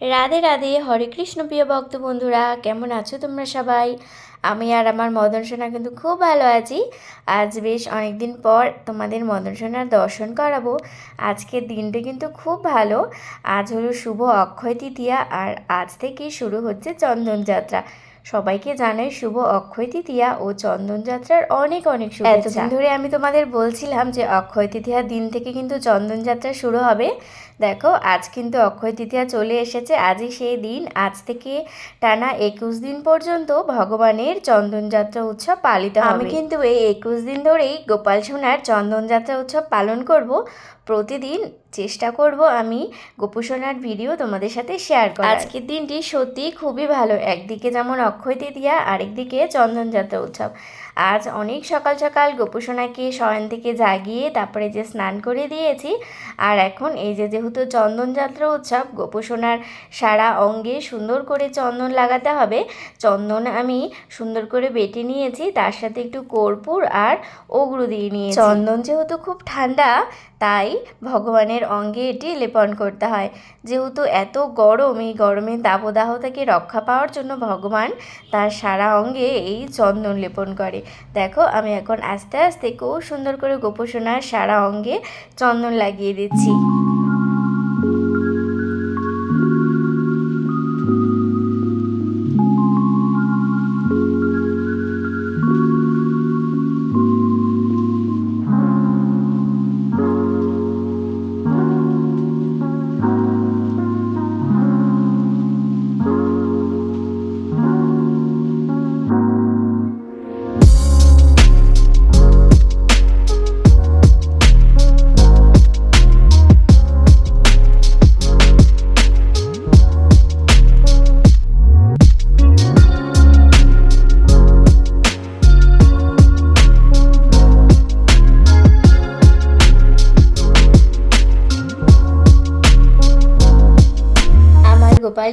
রাধে রাধে, হরে কৃষ্ণ প্রিয় ভক্ত বন্ধুরা কেমন আছো তোমরা সবাই? আমি আর আমার মদন সোনা কিন্তু খুব ভালো আছি। আজ বেশ অনেক দিন পর তোমাদের মদন সোনার দর্শন করাবো। আজকের দিনটা কিন্তু খুব ভালো। আজ হলো শুভ অক্ষয় তৃতীয়া আর আজ থেকেই শুরু হচ্ছে চন্দন যাত্রা। সবাইকে জানাই শুভ অক্ষয় তৃতীয়া ও চন্দন যাত্রার অনেক অনেক শুভেচ্ছা। ধরে আমি তোমাদের বলছিলাম যে অক্ষয় তৃতীয়ার দিন থেকে কিন্তু চন্দন যাত্রা শুরু হবে। দেখো আজ কিন্তু অক্ষয় তৃতীয়া চলে এসেছে আজই সেই দিন। আজ থেকে টানা একুশ দিন পর্যন্ত ভগবানের চন্দনযাত্রা উৎসব পালিত হবে। আমি কিন্তু এই একুশ দিন ধরেই গোপাল সোনার চন্দনযাত্রা উৎসব পালন করব। প্রতিদিন চেষ্টা করব আমি গোপুসোনার ভিডিও তোমাদের সাথে শেয়ার করার। আজকের দিনটি সত্যি খুবই ভালো। একদিকে যেমন অক্ষয় তৃতীয়া আরেকদিকে চন্দনযাত্রা উৎসব। আজ অনেক সকাল সকাল গোপুসোনাকে শয়ন থেকে জাগিয়ে তারপরে যে স্নান করে দিয়েছি আর এখন এই যে যেহেতু চন্দনযাত্রা উৎসব গোপুসোনার সারা অঙ্গে সুন্দর করে চন্দন লাগাতে হবে। চন্দন আমি সুন্দর করে বেটে নিয়েছি তার সাথে একটু কর্পূর আর অগ্রু দিয়ে নিয়েছি। চন্দন যেহেতু খুব ঠান্ডা তাই ভগবানের অঙ্গে এটি লেপন করতে হয়। যেহেতু এত গরম, এই গরমের দাবদাহ থেকে রক্ষা পাওয়ার জন্য ভগবান তার সারা অঙ্গে এই চন্দন লেপন করে। দেখো, আমি এখন আস্তে আস্তে খুব সুন্দর করে গোপোষণার সারা অঙ্গে চন্দন লাগিয়ে দিচ্ছি।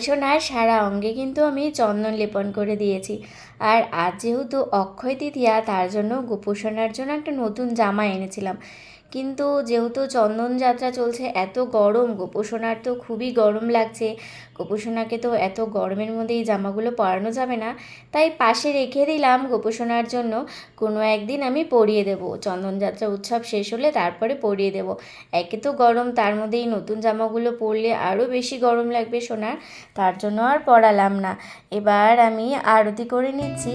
সোনার সারা অঙ্গে কিন্তু আমি চন্দন লেপন করে দিয়েছি। আর আজ যেহেতু অক্ষয় তৃতীয়া, তার জন্য গোপোষণার জন্য একটা নতুন জামা এনেছিলাম। কিন্তু যেহেতু চন্দন যাত্রা চলছে, এত গরম, গোপুসোনার তো খুবই গরম লাগছে। গোপুসোনাকে তো এত গরমের মধ্যে এই জামাগুলো পরানো যাবে না। তাই পাশে রেখে দিলাম গোপুসোনার জন্য। কোনো একদিন আমি পরিয়ে দেবো। চন্দনযাত্রা উৎসব শেষ হলে তারপরে পরিয়ে দেব। একে তো গরম, তার মধ্যে এই নতুন জামাগুলো পরলে আরও বেশি গরম লাগবে সোনার। তার জন্য আর পরালাম না। এবার আমি আরতি করে নিচ্ছি।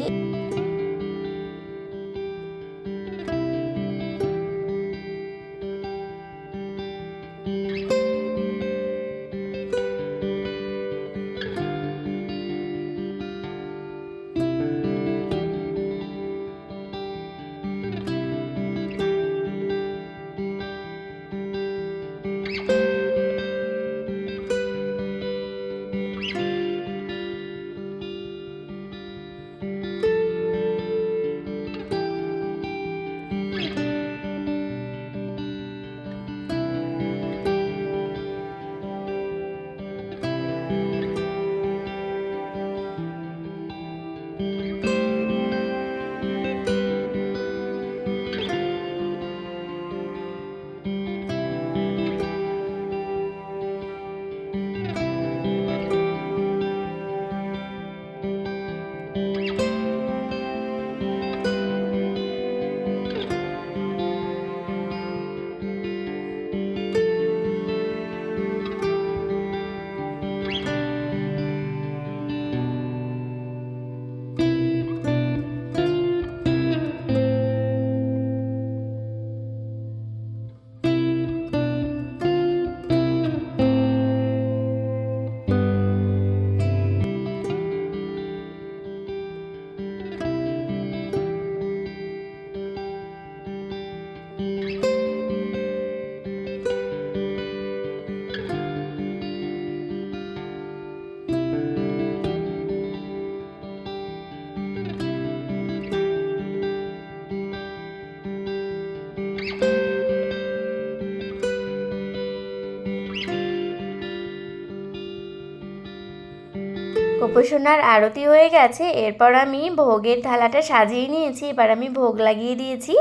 গোপসোনার আরতি হয়ে গেছে, এরপর আমি ভোগের থালাটা সাজিয়ে নিয়েছি, এবার আমি ভোগ লাগিয়ে দিয়েছি।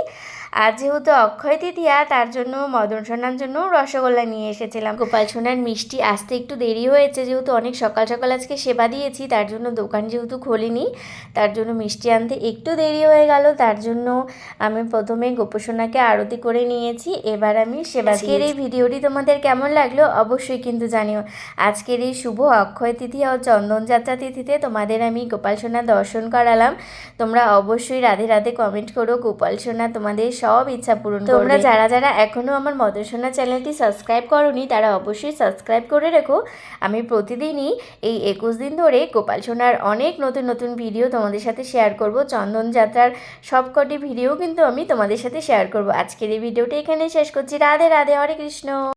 আজ যেহেতু অক্ষয় তৃতীয়া তার জন্য মদন সোনার জন্য রসগোল্লা নিয়ে এসেছিলাম। গোপাল সোনার মিষ্টি আসতে একটু দেরি হয়েছে যেহেতু অনেক সকাল সকাল আজকে সেবা দিয়েছি তার জন্য দোকান যেহেতু খোলেনি তার জন্য মিষ্টি আনতে একটু দেরি হয়ে গেল তার জন্য আমি প্রথমে গোপসোনাকে আরতি করে নিয়েছি এবার আমি সেবা আজকের এই ভিডিওটি তোমাদের কেমন লাগল অবশ্যই কিন্তু জানিও। আজকের এই শুভ অক্ষয় তিথি ও চন্দনযাত্রা তিথিতে তোমাদের আমি গোপাল সোনার দর্শন করালাম। তোমরা অবশ্যই রাধে রাধে কমেন্ট করো গোপাল সোনা তোমাদের সব ইচ্ছা পূরণ করবে। তোমরা যারা যারা এখনও আমার মদরসোনা চ্যানেলটি সাবস্ক্রাইব করনি তারা অবশ্যই সাবস্ক্রাইব করে রেখো। আমি প্রতিদিনই এই একুশ দিন ধরে গোপাল সোনার অনেক নতুন নতুন ভিডিও তোমাদের সাথে শেয়ার করব। চন্দন যাত্রার সবকটি ভিডিও কিন্তু আমি তোমাদের সাথে শেয়ার করব। আজকের এই ভিডিওটা এখানে শেষ করছি। রাধে রাধে হরে কৃষ্ণ।